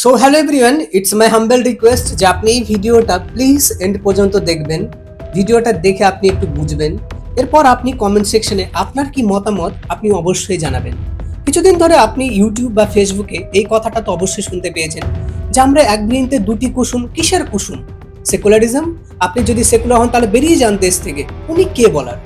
So hello everyone it's my humble request যে আপনি এই ভিডিওটা প্লিজ এন্ড পর্যন্ত দেখবেন, ভিডিওটা দেখে আপনি একটু বুঝবেন, এরপর আপনি কমেন্ট সেকশনে আপনার কি মতামত আপনি অবশ্যই জানাবেন। কিছুদিন ধরে আপনি ইউটিউব বা ফেসবুকে এই কথাটা তো অবশ্যই শুনতে পেয়েছেন যে আমরা এক বৃন্তে দুটি কুসুম কিসের কুসুম? সেকুলারিজম আপনি যদি সেকুলার হন তাহলে বেরিয়ে যান দেশ থেকে। উনি কে বলার?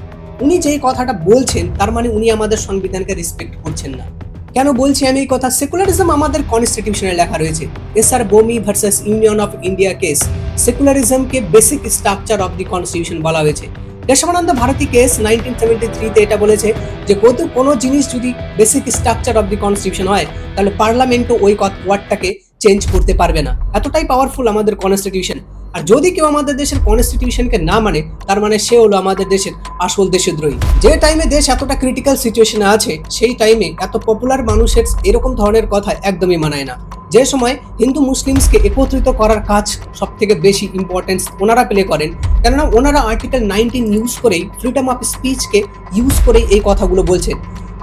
উনি যেই কথাটা বলছেন, তার মানে উনি আমাদের সংবিধানকে রেসপেক্ট করছেন না। কেন বলছি আমি? এই কথা সেকুলারিজম আমাদের কনস্টিটিউশনে লেখা রয়েছে। S R Bommai versus union of India case সেকুলারিজমকে basic structure of the constitution বলা হয়েছে। Kesavananda Bharati case nineteen seventy থ্রিতে এটা বলেছে যে কত কোনো জিনিস যদি basic structure of the constitution হয়, তাহলে পার্লামেন্টও ওই ওয়ার্ডটাকে চেঞ্জ করতে পারবে না। এতটাই পাওয়ারফুল আমাদের কনস্টিটিউশন আর যদি কেউ আমাদের দেশের কনস্টিটিউশনকে না মানে তার মানে সে হলো আমাদের দেশের আসল দেশদ্রোহী। যে টাইমে দেশ এতটা ক্রিটিক্যাল সিচুয়েশনে আছে, সেই টাইমে এত পপুলার মানুষের এরকম ধরনের কথা একদমই মানায় না। যে সময় হিন্দু মুসলিমসকে একত্রিত করার কাজ সব থেকে বেশি ইম্পর্টেন্স ওনারা প্লে করেন। কেননা ওনারা আর্টিকেল নাইনটিন ইউজ করেই ফ্রিডম অফ স্পিচকে ইউজ করেই এই কথাগুলো বলছেন।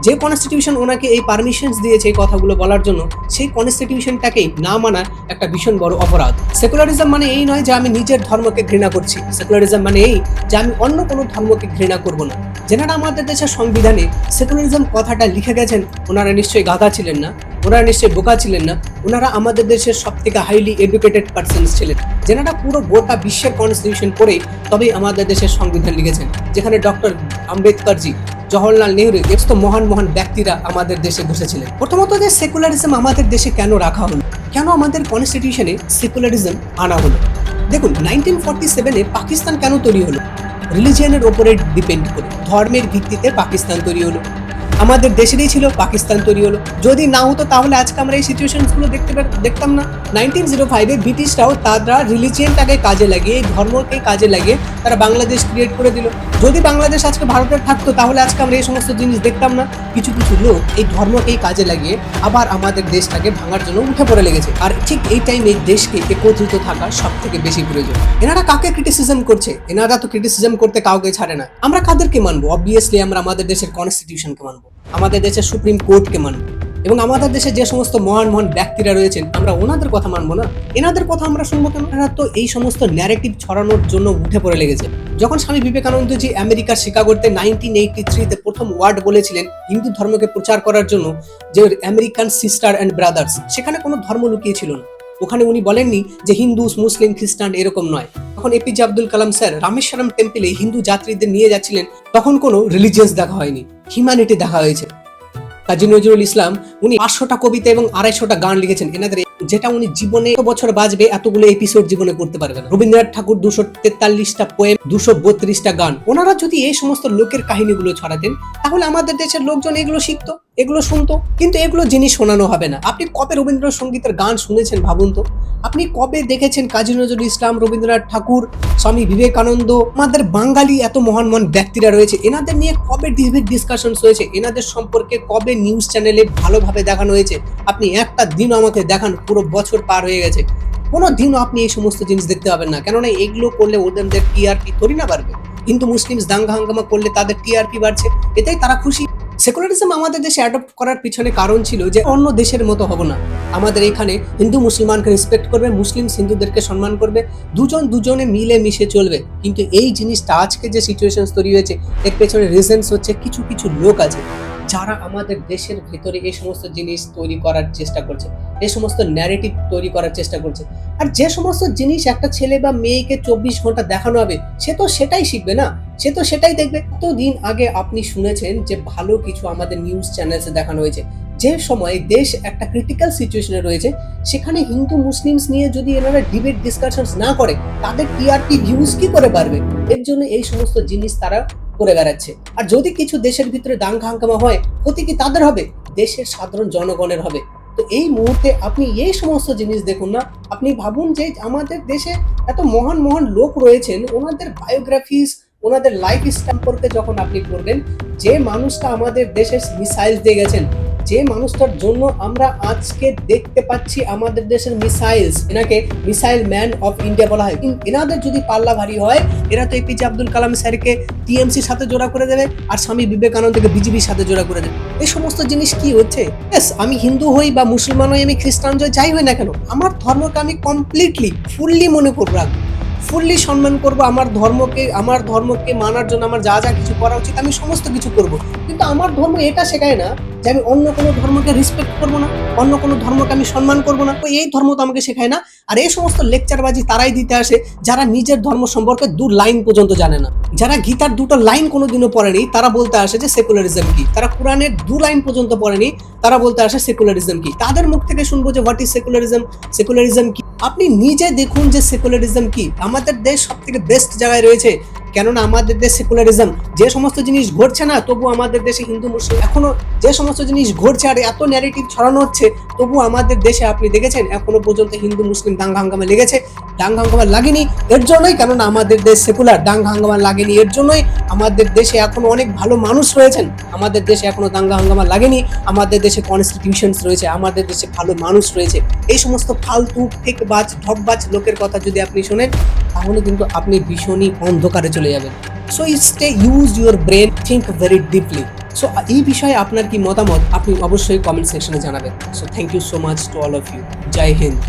যে কনস্টিটিউশন ওনাকে এই পারমিশনস দিয়েছে এই কথাগুলো বলার জন্য, সেই কনস্টিটিউশনটাকেই না মানা একটা ভীষণ বড় অপরাধ। সেকুলারিজম মানে এই নয় যে আমি নিজের ধর্মকে ঘৃণা করছি। সেকুলারিজম মানে এই যে আমি অন্য কোনো ধর্মকে ঘৃণা করব না। যেনারা আমাদের দেশের সংবিধানে সেকুলারিজম কথাটা লিখে গেছেন, ওনারা নিশ্চয়ই গাধা ছিলেন না, ওনারা নিশ্চয়ই বোকা ছিলেন না, ওনারা আমাদের দেশের সব থেকে হাইলি এডুকেটেড পার্সনস ছিলেন। যেনারা পুরো গোটা বিশ্বের কনস্টিটিউশন পড়েই তবেই আমাদের দেশের সংবিধান লিখেছেন, যেখানে ডক্টর আম্বেদকরজি জওহরলাল নেহরু এত মহান মহান ব্যক্তিরা আমাদের দেশে বসেছিলেন। প্রথমত যে সেকুলারিজম আমাদের দেশে কেন রাখা হলো? কেন আমাদের কনস্টিটিউশনে সেকুলারিজম আনা হলো? দেখুন নাইনটিন ফর্টি সেভেনে পাকিস্তান কেন তৈরি হলো? রিলিজিয়ানের ওপরে ডিপেন্ড করে, ধর্মের ভিত্তিতে পাকিস্তান তৈরি হলো। আমাদের দেশেরই ছিল, পাকিস্তান তৈরি হলো। যদি না হতো, তাহলে আজকে আমরা এই সিচুয়েশনগুলো দেখতে দেখতাম না। নাইনটিন জিরো ফাইভে ব্রিটিশরাও তারা রিলিজিয়নটাকে কাজে লাগিয়ে, ধর্মকে কাজে লাগিয়ে তারা বাংলাদেশ ক্রিয়েট করে দিল। যদি বাংলাদেশ আজকে ভারতের থাকতো, তাহলে আজকে আমরা এই সমস্ত জিনিস দেখতাম না। কিছু কিছু লোক এই ধর্মকেই কাজে লাগিয়ে আবার আমাদের দেশটাকে ভাঙার জন্য উঠে পড়ে লেগেছে। আর ঠিক এই টাইমে দেশকে একত্রিত থাকা সব থেকে বেশি প্রয়োজন। এনারা কাকে ক্রিটিসিজম করছে? এনারা তো ক্রিটিসিজম করতে কাউকে ছাড়ে না। আমরা কাদেরকে মানবো? অবভিয়াসলি আমরা আমাদের দেশের কনস্টিটিউশনকে মানবো। আমাদের দেশের সুপ্রিম কোর্টকে মানবো। এবং আমাদের দেশে যে সমস্ত মহান মহান ব্যক্তিরা রয়েছেন, আমরা ওনাদের কথা মানবো না। এনাদের কথা আমরা শুনব কেন? এনারা তো এই সমস্ত ন্যারেটিভ ছড়ানোর জন্য উঠে পড়ে লেগেছে। যখন স্বামী বিবেকানন্দজি আমেরিকার শিকাগোতে নাইনটিন এইটি থ্রিতে প্রথম ওয়ার্ড বলেছিলেন হিন্দু ধর্মকে প্রচার করার জন্য যে আমেরিকান সিস্টার অ্যান্ড ব্রাদার্স সেখানে কোনো ধর্ম লুকিয়ে ছিল না। ওখানে উনি বলেননি যে হিন্দু মুসলিম, খ্রিস্টান এরকম নয়। তখন এপিজে আব্দুল কালাম স্যার রামেশ্বরম টেম্পলে হিন্দু যাত্রীদের নিয়ে যাচ্ছিলেন। তখন কোনো রিলিজিয়াস দেখা হয়নি হিউম্যানিটি দেখা হয়েছে। কাজী নজরুল ইসলাম উনি পাঁচশোটা কবিতা এবং আড়াইশোটা গান লিখেছেন। এনাদের যেটা উনি জীবনে এত বছর বাঁচবে এতগুলো এপিসোড জীবনে করতে পারবেন রবীন্দ্রনাথ ঠাকুর দুশো তেতাল্লিশটা পোয়েম দুশো বত্রিশটা গান। ওনারা যদি এই সমস্ত লোকের কাহিনীগুলো ছড়াতেন, তাহলে আমাদের দেশের লোকজন এগুলো শিখতো। এগুলো শুনতো, কিন্তু এগুলো জিনিস শোনানো হবে না। আপনি কবে রবীন্দ্রসঙ্গীতের গান শুনেছেন ভাবুন তো? আপনি কবে দেখেছেন কাজী নজরুল ইসলাম, রবীন্দ্রনাথ ঠাকুর, স্বামী বিবেকানন্দ, আমাদের বাঙালি এত মহান মহান ব্যক্তিরা রয়েছে, এনাদের নিয়ে কবে ডিবেট ডিসকাশনস হয়েছে, এনাদের সম্পর্কে কবে নিউজ চ্যানেলে ভালোভাবে দেখানো হয়েছে? আপনি একটা দিন আমাকে দেখান, পুরো বছর পার হয়ে গেছে। কোনো দিনও আপনি এই সমস্ত জিনিস দেখতে পাবেন না। কেননা এগুলো করলে ওদের টিআরপি থরি না বাড়বে। কিন্তু মুসলিম, দাঙ্গা, হাঙ্গামা করলে তাদের টিআরপি বাড়ছে। এটাই তারা খুশি। সেকুলারিজম আমাদের দেশে অ্যাডপ্ট করার পিছনে কারণ ছিল যে অন্য দেশের মতো হব না। আমাদের এখানে হিন্দু মুসলমানকে রেসপেক্ট করবে, মুসলিম হিন্দুদেরকে সম্মান করবে, দুজন দুজনে মিলে মিশে চলবে। কিন্তু এই জিনিসটা আজকে যে সিচুয়েশন তৈরি হয়েছে, এর পেছনে রিজেন্স হচ্ছে কিছু কিছু লোক আছে। যারা আমাদের দেশের ভেতরে এই সমস্ত জিনিস তৈরি করার চেষ্টা করছে, এই সমস্ত ন্যারেটিভ তৈরি করার চেষ্টা করছে, আর যে সমস্ত জিনিস একটা ছেলে বা মেয়েকে চব্বিশ ঘণ্টা দেখানো হবে, সে তো সেটাই শিখবে না, সে তো সেটাই দেখবে। দিন আগে আপনি শুনেছেন যে ভালো কিছু আমাদের নিউজ চ্যানেলসে দেখানো হয়েছে, যে সময় দেশ একটা ক্রিটিক্যাল সিচুয়েশনে রয়েছে, সেখানে হিন্দু মুসলিমস নিয়ে যদি এনারা ডিবেট ডিসকাশনস না করে, তাদের টিআরপি ভিউজ কি করে পারবে এর জন্য এই সমস্ত জিনিস তারা করে বেড়াচ্ছে। আর যদি কিছু দেশের ভিতরে দাঙ্গা হাঙ্গামা হয়, ক্ষতি কি তাদের হবে? দেশের সাধারণ জনগণের হবে। তো এই মুহূর্তে আপনি এই সমস্ত জিনিস দেখুন না, আপনি ভাবুন যে আমাদের দেশে এত মহান মহান লোক রয়েছেন, ওনাদের বায়োগ্রাফিস ওনাদের লাইফ সম্পর্কে যখন আপনি করবেন যে মানুষটা আমাদের দেশে মিসাইল দিয়ে গেছেন যে মানুষটার জন্য আমরা আজকে দেখতে পাচ্ছি আমাদের দেশের মিসাইলস এনাকে মিসাইল ম্যান অফ ইন্ডিয়া বলা হয়। এনাদের যদি পাল্লা ভারী হয়, এরা তো এপিজে আব্দুল কালাম স্যারকে টিএমসির সাথে জোড়া করে দেবে আর স্বামী বিবেকানন্দকে বিজেপির সাথে জোড়া করে দেবে। এই সমস্ত জিনিস কি হচ্ছে? আমি হিন্দু হই বা মুসলমান হই, আমি খ্রিস্টান হই যাই হই না কেন, আমার ধর্মকে আমি কমপ্লিটলি ফুললি মনে করব রাখব। ফুললি সম্মান করব, আমার ধর্মকে আমার ধর্মকে মানার জন্য আমার যা যা কিছু করা উচিত, আমি সমস্ত কিছু করব। কিন্তু আমার ধর্ম এটা শেখায় না যে আমি অন্য কোনো ধর্মকে রেসপেক্ট করব না, অন্য কোনো ধর্মকে আমি সম্মান করব না। তো এই ধর্ম তো আমাকে শেখায় না। আর এই সমস্ত লেকচারবাজি তারাই দিতে আসে, যারা নিজের ধর্ম সম্পর্কে দু লাইন পর্যন্ত জানে না। যারা গীতার দুটো লাইন কোনোদিনও পড়েনি, তারা বলতে আসে যে সেকুলারিজম কি। তারা কোরআনের দু লাইন পর্যন্ত পড়েনি, তারা বলতে আসে সেকুলারিজম কি। তাদের মুখ থেকে শুনব যে হোয়াট ইজ সেকুলারিজম সেকুলারিজম কি? আপনি নিজে দেখুন যে সেকুলারিজম কি। আমাদের দেশ সব থেকে বেস্ট জায়গায় রয়েছে। কেননা আমাদের দেশ সেকুলারিজম যে সমস্ত জিনিস ঘটছে না, তবু আমাদের দেশে হিন্দু, মুসলিম, এখনও যে সমস্ত জিনিস ঘটছে আর এত ন্যারেটিভ ছড়ানো হচ্ছে, তবু আমাদের দেশে আপনি দেখেছেন, এখনও পর্যন্ত হিন্দু, মুসলিম দাঙ্গা হাঙ্গামা লেগেছে। দাঙ্গা হাঙ্গামা লাগেনি এর জন্যই, কেননা আমাদের দেশ সেকুলার দাঙ্গা হাঙ্গামা লাগেনি এর জন্যই আমাদের দেশে এখনও অনেক ভালো মানুষ রয়েছেন। আমাদের দেশে এখনও দাঙ্গা হাঙ্গামা লাগেনি, আমাদের দেশে কনস্টিটিউশনস রয়েছে, আমাদের দেশে ভালো মানুষ রয়েছে। এই সমস্ত ফালতু ফেকবাজ ঢপবাজ লোকের কথা যদি আপনি শোনেন তাহলে কিন্তু আপনি ভীষণই অন্ধকারে চলে যাবেন। So stay use your brain think very deeply so এই বিষয়ে আপনার কি মতামত? আপনি অবশ্যই কমেন্ট সেকশনে জানাবেন। So thank you so much to all of you Joy Hind